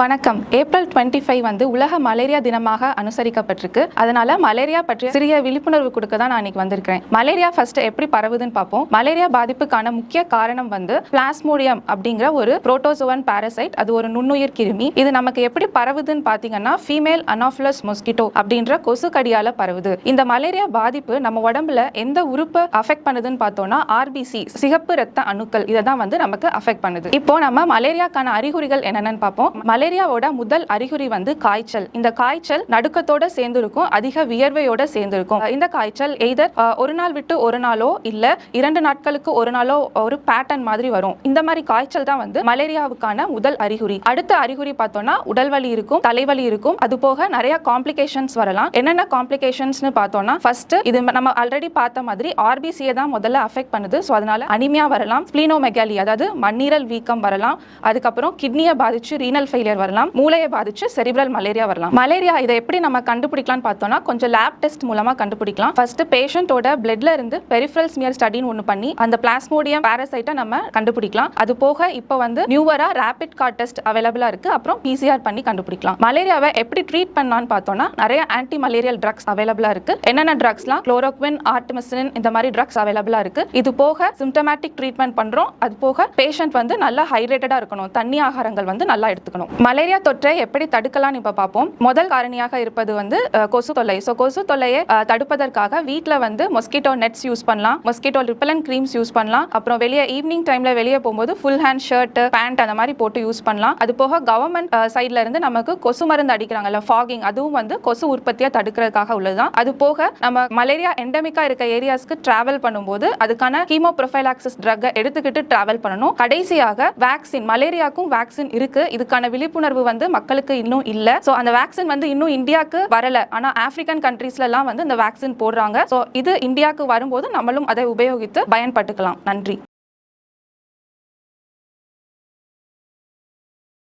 வணக்கம். April twenty five வந்து உலக மலேரியா தினமாக அனுசரிக்கப்பட்டிருக்கு. அதனால மலேரியா பற்றிய சிறிய விழிப்புணர்வு கொடுக்க தான் நான் இன்னைக்கு வந்திருக்கிறேன். மலேரியா ஃபர்ஸ்ட் எப்படி பரவுதுன்னு பார்ப்போம். மலேரியா பாதிப்புக்கான முக்கிய காரணம் வந்து பிளாஸ்மோடியம் அப்படிங்கிற ஒரு புரோட்டோசோவன் பாரசைட் அது ஒரு நுண்ணுயிர் கிருமி. இது நமக்கு எப்படி பரவுதுன்னு பார்த்தீங்கன்னா ஃபீமேல் அனாஃபிலஸ் மொஸ்கிட்டோ அப்படின்ற கொசு கடியால பரவுது. இந்த மலேரியா பாதிப்பு நம்ம உடம்புல எந்த உறுப்பை அஃபெக்ட் பண்ணுதுன்னு பார்த்தோம்னா ஆர்பிசி சிகப்பு ரத்த அணுக்கள் இதை தான் வந்து நமக்கு அஃபெக்ட் பண்ணுது. இப்போ நம்ம மலேரியாக்கான அறிகுறிகள் என்னென்னு பார்ப்போம். மலேரியாவோட முதல் அறிகுறி வந்து காய்ச்சல். இந்த காய்ச்சல் நடுக்கத்தோட சேர்ந்துருக்கும் அதிக வியர்வையோட சேர்ந்துருக்கும். இந்த காய்ச்சல் எய்தர் ஒரு நாள் விட்டு ஒரு நாளோ இல்ல இரண்டு நாட்களுக்கு ஒரு நாளோ ஒரு பேட்டர்ன் மாதிரி வரும். இந்த மாதிரி காய்ச்சல் தான் வந்து மலேரியாவுக்கான முதல் அறிகுறி. அடுத்த அறிகுறி பார்த்தோம்னா உடல் வலி இருக்கும் தலைவலி இருக்கும். அது போக நிறைய காம்ப்ளிகேஷன்ஸ் வரலாம். என்னென்ன காம்ப்ளிகேஷன்ஸ்னு பார்த்தோம்னா ஃபர்ஸ்ட் இது நம்ம ஆல்ரெடி பார்த்த மாதிரி ஆர்பிசியை தான் முதல்ல அஃபெக்ட் பண்ணுது. ஸோ அதனால அனிமியா வரலாம். ஸ்பிளினோமெகாலி அதாவது மண்ணீரல் வீக்கம் வரலாம். அதுக்கப்புறம் கிட்னியை பாதிச்சு ரீனல் ஃபெயிலியர் வரலாம் மூளையை பாதிச்சு செரிபிரல் மலேரியா வரலாம். மலேரியா இதை எப்படி நம்ம கண்டுபிடிக்கலாம்னு பார்த்தோம்னா கொஞ்சம் லேப் டெஸ்ட் மூலமா கண்டுபிடிக்கலாம். ஃபர்ஸ்ட் பேஷண்டோட பிளட்ல இருந்து பெரிஃபரல் ஸ்மியர் ஸ்டடின்னு ஒன்று பண்ணி அந்த பிளாஸ்மோடியம் பேரசைட்டை நம்ம கண்டுபிடிக்கலாம். அது போக இப்போ வந்து நியூவரா ரேபிட் கார்ட் டெஸ்ட் அவைலபிளா இருக்கு. அப்புறம் பிசிஆர் பண்ணி கண்டுபிடிக்கலாம். மலேரியாவை எப்படி ட்ரீட் பண்ணலாம்னு பார்த்தோம்னா நிறைய ஆன்டி மலேரியல் ட்ரக்ஸ் அவைலபிளா இருக்கு. என்னென்ன ட்ரக்ஸ்லாம் குளோரோக்வின் ஆர்டிமிசின் இந்த மாதிரி ட்ரக்ஸ் அவைலபிளா இருக்கு. இது போக சிம்டமேட்டிக் ட்ரீட்மெண்ட் பண்றோம். அது போக பேஷண்ட் வந்து நல்லா ஹைட்ரேட்டடா இருக்கணும். தண்ணி ஆகாரங்கள் வந்து நல்லா எடுத்துக்கணும். மலேரியா தொற்றை எப்படி தடுக்கலாம்னு இப்போ பார்ப்போம். முதல் காரணியாக இருப்பது வந்து கொசு தொல்லை. ஸோ கொசு தொல்லையை தடுப்பதற்காக வீட்டில் வந்து மொஸ்கிட்டோ நெட்ஸ் யூஸ் பண்ணலாம். மொஸ்கிட்டோ ரிப்பலன் க்ரீம்ஸ் யூஸ் பண்ணலாம். அப்புறம் வெளியே ஈவினிங் டைமில் வெளியே போகும்போது ஃபுல் ஹேண்ட் ஷர்ட் பேண்ட் அந்த மாதிரி போட்டு யூஸ் பண்ணலாம். அது போக கவர்மெண்ட் சைட்ல இருந்து நமக்கு கொசு மருந்து அடிக்கிறாங்கல்ல ஃபாகிங் அதுவும் வந்து கொசு உற்பத்தியை தடுக்கிறதுக்காக உள்ளதுதான். அது போக நம்ம மலேரியா எண்டமிக்கா இருக்க ஏரியாஸ்க்கு டிராவல் பண்ணும்போது அதுக்கான ஹீமோ ப்ரொஃபைலாக்சிஸ் ட்ரக்கை எடுத்துக்கிட்டு டிராவல் பண்ணணும். கடைசியாக வேக்சின் மலேரியாக்கும் வேக்சின் இருக்கு. இதுக்கான விழிப்புணர்வு விழிப்புணர்வு வந்து மக்களுக்கு இன்னும் இல்ல. ஸோ அந்த வேக்சின் வந்து இன்னும் இந்தியாவுக்கு வரல. ஆனா ஆப்பிரிக்கன் கண்ட்ரீஸ்ல எல்லாம் வந்து இந்த வேக்சின் போடுறாங்க. ஸோ இது இந்தியாவுக்கு வரும்போது நம்மளும் அதை உபயோகித்து பயன்பட்டுக்கலாம் நன்றி.